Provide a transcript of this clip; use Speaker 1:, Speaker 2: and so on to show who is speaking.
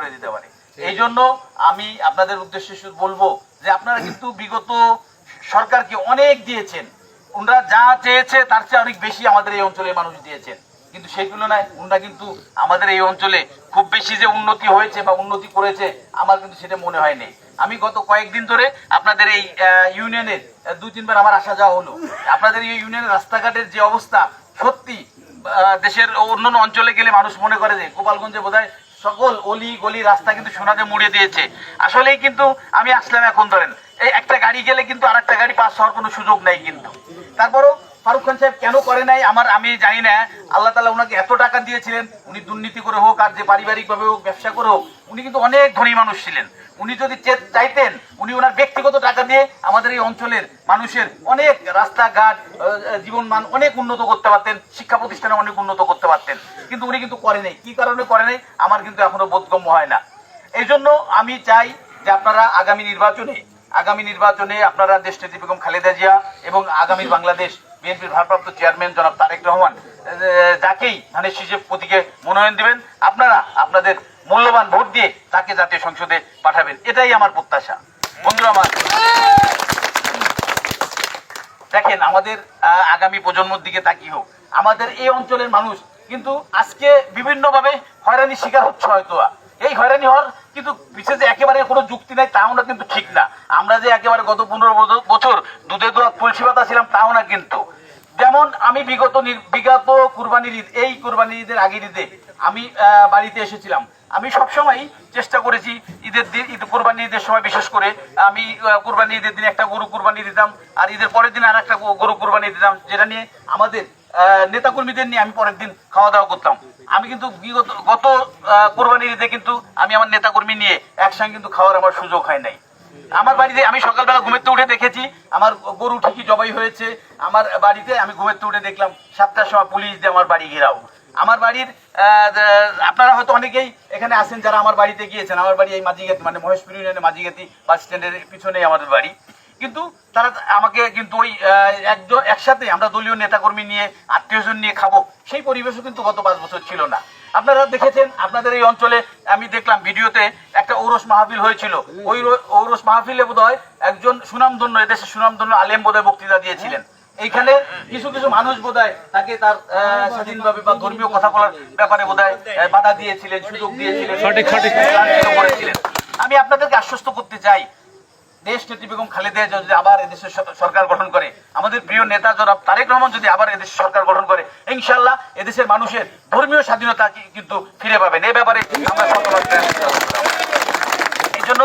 Speaker 1: করে দিতে পারে। এই জন্য আমি আপনাদের উদ্দেশ্যে শুধু বলব যে আপনারা কিন্তু বিগত সরকারকে অনেক দিয়েছেন। ওনারা যা চেয়েছে তার চেয়ে অনেক বেশি আমাদের এই অঞ্চলের মানুষ দিয়েছেন। কিন্তু সেই তুলনায় ওনারা কিন্তু আমাদের এই অঞ্চলে খুব বেশি যে উন্নতি হয়েছে বা উন্নতি করেছে আমার কিন্তু সেটা মনে হয়নি। আমি গত কয়েকদিন ধরে আপনাদের এই ইউনিয়নের দু তিনবার আমার আসা যাওয়া হলো। আপনাদের এই ইউনিয়নের রাস্তাঘাটের যে অবস্থা সত্যি দেশের অন্যান্য অঞ্চলে গেলে মানুষ মনে করে যে গোপালগঞ্জে বোধহয় সকল অলি গলি রাস্তা কিন্তু সোনাতে মুড়ে দিয়েছে। আসলেই কিন্তু আমি আসলাম এখন ধরেন। এই একটা গাড়ি গেলে কিন্তু আর একটা গাড়ি পাস হওয়ার কোনো সুযোগ নেই কিন্তু। তারপরও ফারুক খান সাহেব কেন করে নাই আমার আমি জানি না। আল্লাহ তালা ওনাকে এত টাকা দিয়েছিলেন, উনি দুর্নীতি করে হোক আর যে পারিবারিকভাবে হোক, ব্যবসা করে হোক উনি কিন্তু অনেক ধনী মানুষ ছিলেন। উনি যদি চাইতেন উনি ওনার ব্যক্তিগত টাকা দিয়ে আমাদের এই অঞ্চলের মানুষের অনেক রাস্তাঘাট আহ, জীবন মান অনেক উন্নত করতে পারতেন শিক্ষা প্রতিষ্ঠানে অনেক উন্নত করতে পারতেন। কিন্তু উনি কিন্তু করে নাই। কি কারণে করে নাই? আমার কিন্তু এখনও বোধগম্য হয় না। এই জন্য আমি চাই যে আপনারা আগামী নির্বাচনে আগামী নির্বাচনে আপনারা দেশ নেত্রী বেগম খালেদা জিয়া এবং আগামী বাংলাদেশ বিএনপির ভারপ্রাপ্ত চেয়ারম্যান জনাব তারেক রহমান যাকেই ধানের শীষে প্রতীকে মনোনয়ন দেবেন আপনারা আপনাদের মূল্যবান ভোট দিয়ে তাকে জাতীয় সংসদে পাঠাবেন। এটাই আমার প্রত্যাশা। বন্ধুরা আমার, দেখেন আমাদের আগামী প্রজন্মর দিকে তাকিয়ে হোক। আমাদের এই অঞ্চলের মানুষ কিন্তু আজকে বিভিন্নভাবে হয়রানির শিকার হচ্ছে হয়তো এই হয়রানি হওয়ার কিন্তু বিশেষ একেবারে কোনো যুক্তি নাই, তাও না কিন্তু ঠিক না। আমরা যে একেবারে গত পনেরো বছর- দুধে দোয়া তুলসী পাতা ছিলাম, তাও না কিন্তু। যেমন আমি বিগত বিগত কুরবানির ঈদ, এই কুরবানির ঈদের আগের ঈদে আমি বাড়িতে এসেছিলাম। আমি সবসময় চেষ্টা করেছি ঈদের দিন, ঈদ কুরবানি ঈদের সময় বিশেষ করে আমি কুরবানি ঈদের দিন একটা গরু কুরবানি দিতাম, আর ঈদের পরের দিন আর একটা গরু কুরবানি দিতাম, যেটা নিয়ে আমাদের নেতাকর্মীদের নিয়ে আমি পরের দিন খাওয়া দাওয়া করতাম। আমি কিন্তু গত কুরবানির ঈদে কিন্তু আমি আমার নেতাকর্মী নিয়ে একসঙ্গে কিন্তু খাওয়ার আমার সুযোগ হয় নাই। আমার বাড়িতে আমি সকালবেলা ঘুমেতে উঠে দেখেছি, আমার গরু ঠিকই জবাই হয়েছে, আমার বাড়িতে আমি ঘুমেতে উঠে দেখলাম, সাতটার সময় পুলিশ দিয়ে আমার বাড়ি ঘেরাও। আমার বাড়ির আপনারা হয়তো অনেকেই এখানে আছেন যারা আমার বাড়িতে গিয়েছেন। আমার বাড়ি এই মাঝিগাতি মানে মহেশপুর ইউনিয়নের মাঝিগাতি বাস স্ট্যান্ডের পিছনেই আমাদের বাড়ি। কিন্তু তারা আমাকে কিন্তু ওই একজন একসাথে আমরা দলীয় নেতাকর্মী নিয়ে, আত্মীয়জন নিয়ে খাব। সেই পরিবেশও কিন্তু গত পাঁচ বছর ছিল না। আপনারা দেখেছেন, আপনাদের এই অঞ্চলে আমি দেখলাম ভিডিওতে একটা ঔরস মাহফিল হয়েছিল। ওই ঔরস মাহফিলে বোধহয় একজন সুনামধন্য, এদেশের সুনামধন্য আলেম বোধহয় বক্তৃতা দিয়েছিলেন। এইখানে কিছু কিছু মানুষ বোধহয় তাকে তার স্বাধীনভাবে বা ধর্মীয় কথা বলার ব্যাপারে বোধহয় বাধা দিয়েছিলেন সুযোগ দিয়েছিলেন
Speaker 2: সঠিক, সঠিক।
Speaker 1: আমি আপনাদেরকে আশ্বস্ত করতে চাই দেশ নেত্রী বেগম খালেদা যদি আবার এদেশের সরকার গঠন করে আমাদের প্রিয় নেতা জনাব তারেক রহমান যদি আবার এদেশের সরকার গঠন করে ইনশাল্লাহ এদেশের মানুষের ধর্মীয় স্বাধীনতা কিন্তু ফিরে পাবেন এ ব্যাপারে আমরা শতভাগ প্রয়াস করব।